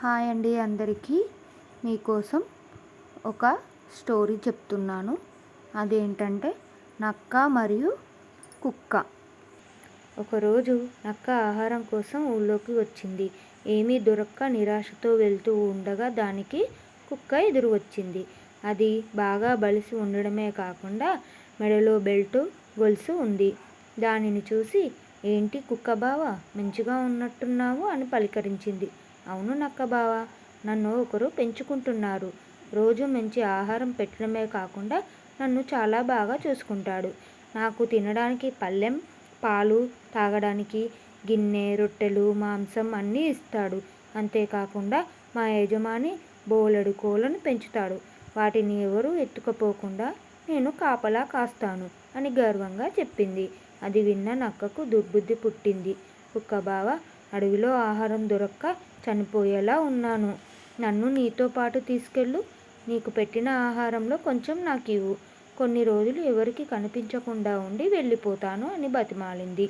Hi అండి అందరికీ. మీకోసం ఒక స్టోరీ చెప్తున్నాను. అదేంటంటే నక్క మరియు కుక్క. ఒకరోజు నక్క ఆహారం కోసం ఊళ్ళోకి వచ్చింది. ఏమీ దొరక్క నిరాశతో వెళ్తూ ఉండగా దానికి కుక్క ఎదురు వచ్చింది. అది బాగా బలిసి ఉండడమే కాకుండా మెడలో బెల్టు గొలుసు ఉంది. దానిని చూసి ఏంటి కుక్క బావ మంచిగా ఉన్నట్టున్నావు అని పలికరించింది. అవును నక్క బావ నన్ను ఒకరు పెంచుకుంటున్నారు. రోజు మంచి ఆహారం పెట్టడమే కాకుండా నన్ను చాలా బాగా చూసుకుంటాడు. నాకు తినడానికి పళ్ళెం పాలు తాగడానికి గిన్నె రొట్టెలు మాంసం అన్నీ ఇస్తాడు. అంతేకాకుండా మా యజమాని బోలెడు కోళ్ళను పెంచుతాడు. వాటిని ఎవరు ఎత్తుకుపోకుండా నేను కాపలా కాస్తాను అని గర్వంగా చెప్పింది. అది విన్న నక్కకు దుర్బుద్ధి పుట్టింది. కుక్క బావ అడవిలో ఆహారం దొరక్క చనిపోయేలా ఉన్నాను. నన్ను నీతో పాటు తీసుకెళ్ళు. నీకు పెట్టిన ఆహారంలో కొంచెం నాకు ఇవ్వు. కొన్ని రోజులు ఎవరికి కనిపించకుండా ఉండి వెళ్ళిపోతాను అని బతిమాలింది.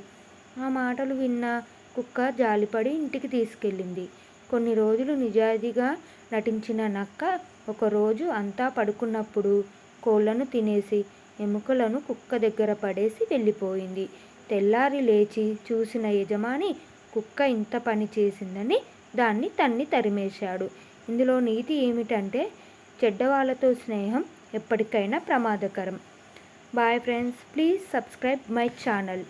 ఆ మాటలు విన్న కుక్క జాలిపడి ఇంటికి తీసుకెళ్ళింది. కొన్ని రోజులు నిజాయితీగా నటించిన నక్క ఒకరోజు అంతా పడుకున్నప్పుడు కోళ్ళను తినేసి ఎముకలను కుక్క దగ్గర పడేసి వెళ్ళిపోయింది. తెల్లారి లేచి చూసిన యజమాని కుక్క ఇంత పని చేసిందని దాన్ని తన్ని తరిమేశాడు. ఇందులో నీతి ఏమిటంటే చెడ్డవాళ్ళతో స్నేహం ఎప్పటికైనా ప్రమాదకరం. Boy friends please subscribe my channel